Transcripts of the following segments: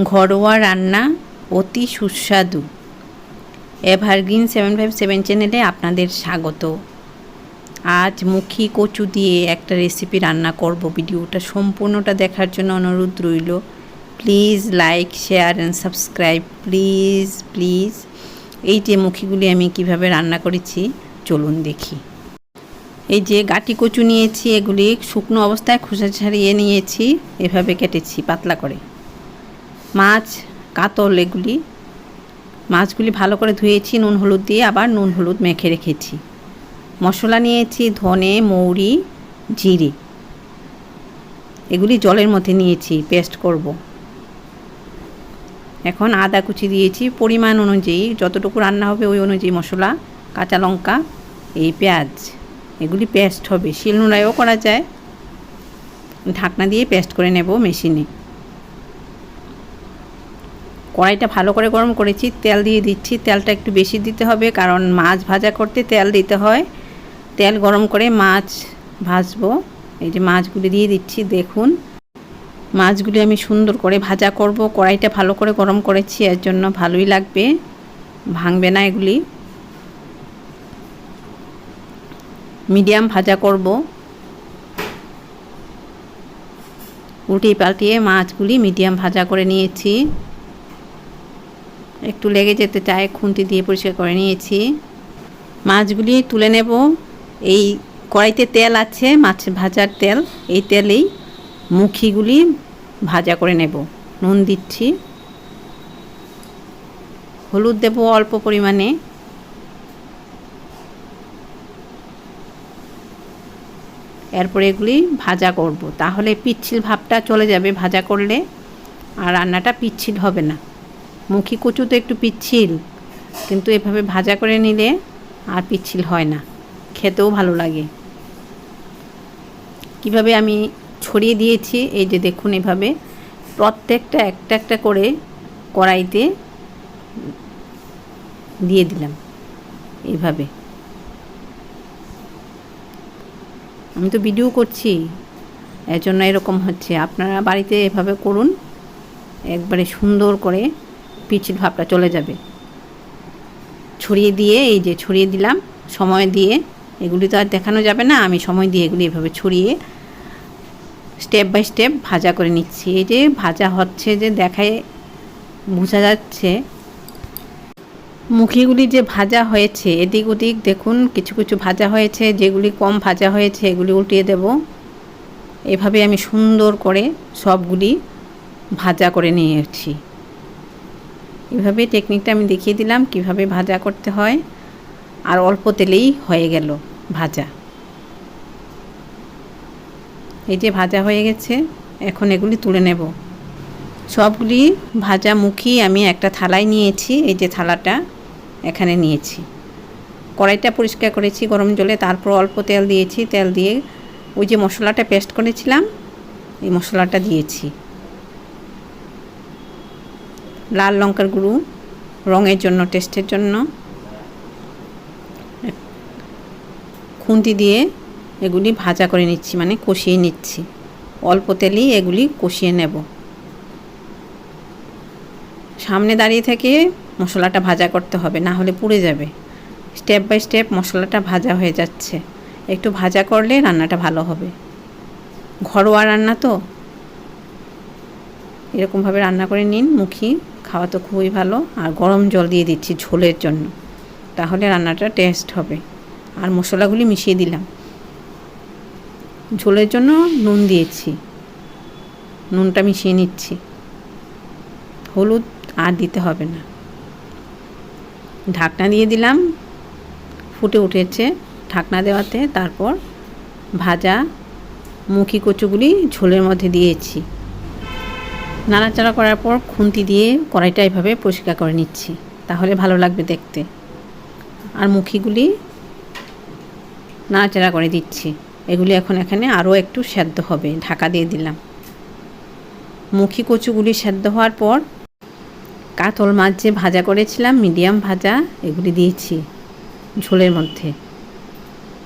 ঘরোয়া রান্না অতি সুস্বাদু। এভারগ্রিন সেভেন ফাইভ সেভেন চ্যানেলে আপনাদের স্বাগত। আজ মুখী কচু দিয়ে একটা রেসিপি রান্না করব ভিডিওটা। সম্পূর্ণটা দেখার জন্য অনুরোধ রইল। Please like, share and subscribe. Please please. এই যে মুখিগুলি আমি কীভাবে রান্না করেছি, চলুন দেখি। এই যে গাটি কচু নিয়েছি, এগুলি শুকনো অবস্থায় খোসা ছাড়িয়ে নিয়েছি। এভাবে কেটেছি পাতলা করে। মাছ, কাতল এগুলি। মাছগুলি ভালো করে ধুয়েছি, নুন হলুদ দিয়ে আবার নুন হলুদ মেখে রেখেছি। মশলা নিয়েছি ধনে, মৌরি, জিরে। এগুলি জলের মধ্যে নিয়েছি, পেস্ট করব। এখন আদা কুচি দিয়েছি, পরিমাণ অনুযায়ী যতটুকু রান্না হবে ওই অনুযায়ী মশলা, কাঁচা লঙ্কা, এই পেঁয়াজ, এগুলি পেস্ট হবে। শিলনোড়ায়ও করা যায়। ঢাকনা দিয়ে পেস্ট করে নেব মেশিনে। কড়াইটা ভালো করে গরম করেছি, তেল দিয়ে দিচ্ছি। তেলটা একটু বেশি দিতে হবে কারণ মাছ ভাজা করতে তেল দিতে হয়। তেল গরম করে মাছ ভাজবো। এই যে মাছগুলি দিয়ে দিচ্ছি, দেখুন। মাছগুলি আমি সুন্দর করে ভাজা করব। কড়াইটা ভালো করে গরম করেছি, এর জন্য ভালোই লাগবে। ভাঙবে না এগুলি। মিডিয়াম ভাজা করব। উল্টিয়ে পাল্টিয়ে মাছগুলি মিডিয়াম ভাজা করে নিয়েছি। একটু লেগে যেতে চায়, খুন্তি দিয়ে পরিষ্কার করে নিয়েছি। মাছগুলি তুলে নেব। এই কড়াইতে তেল আছে, মাছ ভাজার তেল। এই তেলেই মুখিগুলি ভাজা করে নেব। নুন দিচ্ছি। হলুদ দেব অল্প পরিমাণে। এরপরে এগুলি ভাজা করব। তাহলে পিচ্ছিল ভাবটা চলে যাবে ভাজা করলে। আর রান্নাটা পিচ্ছিল হবে না। মুখি কচু তো একটু পিচ্ছিল, কিন্তু এভাবে ভাজা করে নিলে আর পিচ্ছিল হয় না, খেতেও ভালো লাগে। কীভাবে আমি ছড়িয়ে দিয়েছি, এই যে দেখুন এভাবে, প্রত্যেকটা একটা একটা করে কড়াইতে দিয়ে দিলাম, এইভাবে। আমি তো ভিডিও করছি এর জন্য এরকম হচ্ছে। আপনারা বাড়িতে এভাবে করুন, একবারে সুন্দর করে পিছিল ভাবটা চলে যাবে। ছড়িয়ে দিয়ে, এই যে ছড়িয়ে দিলাম, সময় দিয়ে, এগুলি তো আর দেখানো যাবে না, আমি সময় দিয়ে এগুলি এভাবে ছড়িয়ে স্টেপ বাই স্টেপ ভাজা করে নিচ্ছি। এই যে ভাজা হচ্ছে যে দেখায়, বোঝা যাচ্ছে। মুখিগুলি যে ভাজা হয়েছে, এদিক ওদিক দেখুন, কিছু কিছু ভাজা হয়েছে, যেগুলি কম ভাজা হয়েছে, এগুলি উল্টিয়ে দেব। এভাবে আমি সুন্দর করে সবগুলি ভাজা করে নিয়েছি। এভাবে টেকনিকটা আমি দেখিয়ে দিলাম, কীভাবে ভাজা করতে হয়। আর অল্প তেলেই হয়ে গেল ভাজা। এই যে ভাজা হয়ে গেছে, এখন এগুলি তুলে নেব। সবগুলি ভাজা মুখি আমি একটা থালায় নিয়েছি, এই যে থালাটা এখানে নিয়েছি। কড়াইটা পরিষ্কার করেছি গরম জলে, তারপর অল্প তেল দিয়েছি। তেল দিয়ে ওই যে মশলাটা পেস্ট করেছিলাম, এই মশলাটা দিয়েছি। লাল লঙ্কার গুঁড়ো, রঙের জন্য টেস্টের জন্য। খুন্তি দিয়ে এগুলি ভাজা করে নিচ্ছি মানে কষিয়ে নিচ্ছি। অল্প তেলেই এগুলি কষিয়ে নেব। সামনে দাঁড়িয়ে থেকে মশলাটা ভাজা করতে হবে, না হলে পুড়ে যাবে। স্টেপ বাই স্টেপ মশলাটা ভাজা হয়ে যাচ্ছে। একটু ভাজা করলে রান্নাটা ভালো হবে। ঘরোয়া রান্না তো? এরকমভাবে রান্না করে নিন, মুখি। খাওয়া তো খুবই ভালো, আর গরম জল দিয়ে দিচ্ছি ঝোলের জন্য। তাহলে রান্নাটা টেস্ট হবে। আর মশলাগুলি মিশিয়ে দিলাম। ঝোলের জন্য নুন দিয়েছি। নুনটা মিশিয়ে নিচ্ছি। হলুদ আর দিতে হবে না। ঢাকনা দিয়ে দিলাম। ফুটে উঠেছে ঢাকনা দেওয়াতে। তারপর ভাজা মুখি কচুগুলি ঝোলের মধ্যে দিয়েছি। নাড়াচাড়া করার পর খুন্তি দিয়ে কড়াইটা এভাবে পরিষ্কার করে নিচ্ছি। তাহলে ভালো লাগবে দেখতে। আর মুখিগুলি নাড়াচাড়া করে দিচ্ছি। এগুলি এখন এখানে আরও একটু সেদ্ধ হবে। ঢাকা দিয়ে দিলাম। মুখি কচুগুলি সেদ্ধ হওয়ার পর কাতল মাছ যে ভাজা করেছিলাম, মিডিয়াম ভাজা, এগুলি দিয়েছি ঝোলের মধ্যে।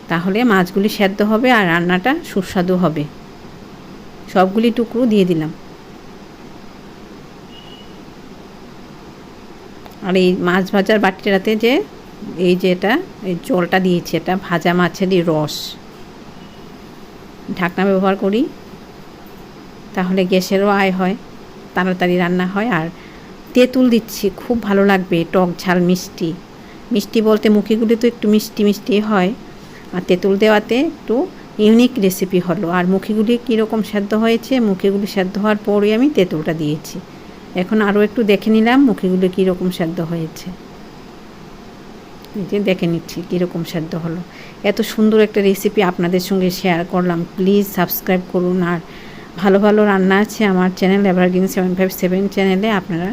তাহলে মাছগুলি সেদ্ধ হবে আর রান্নাটা সুস্বাদু হবে। সবগুলি টুকরো দিয়ে দিলাম। আর এই মাছ ভাজার বাটিটাতে যে এই যে এটা, এই জলটা দিয়েছি এটা, ভাজা মাছেরই রস। ঢাকনা ব্যবহার করি, তাহলে গ্যাসেরও আয় হয়, তাড়াতাড়ি রান্না হয়। আর তেঁতুল দিচ্ছি, খুব ভালো লাগবে, টক ঝাল, মিষ্টি। মিষ্টি বলতে মুখিগুলি তো একটু মিষ্টি মিষ্টি হয়। আর তেঁতুল দেওয়াতে একটু ইউনিক রেসিপি হলো। আর মুখিগুলি কীরকম সেদ্ধ হয়েছে, মুখিগুলি সেদ্ধ হওয়ার পরই আমি তেঁতুলটা দিয়েছি। এখন আরও একটু দেখে নিলাম মুখিগুলি কীরকম সেদ্ধ হয়েছে। যে দেখে নিচ্ছি কীরকম সেদ্ধ হলো। এত সুন্দর একটা রেসিপি আপনাদের সঙ্গে শেয়ার করলাম। প্লিজ সাবস্ক্রাইব করুন আর ভালো ভালো রান্না আছে আমার channel evergreen seven five seven চ্যানেলে আপনারা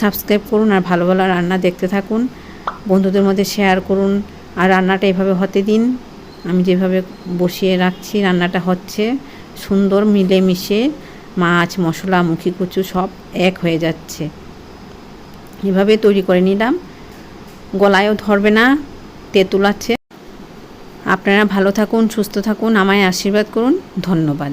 সাবস্ক্রাইব করুন আর ভালো ভালো রান্না দেখতে থাকুন। বন্ধুদের মধ্যে শেয়ার করুন আর রান্নাটা এভাবে হতে দিন। আমি যেভাবে বসিয়ে রাখছি রান্নাটা হচ্ছে সুন্দর মিলেমিশে মাছ, মশলা, মুখি, কুচু সব এক হয়ে যাচ্ছে। এভাবে তৈরি করে নিলাম। গলায়ও ধরবে না, তেঁতুল আছে। আপনারা ভালো থাকুন, সুস্থ থাকুন, আমায় আশীর্বাদ করুন। ধন্যবাদ।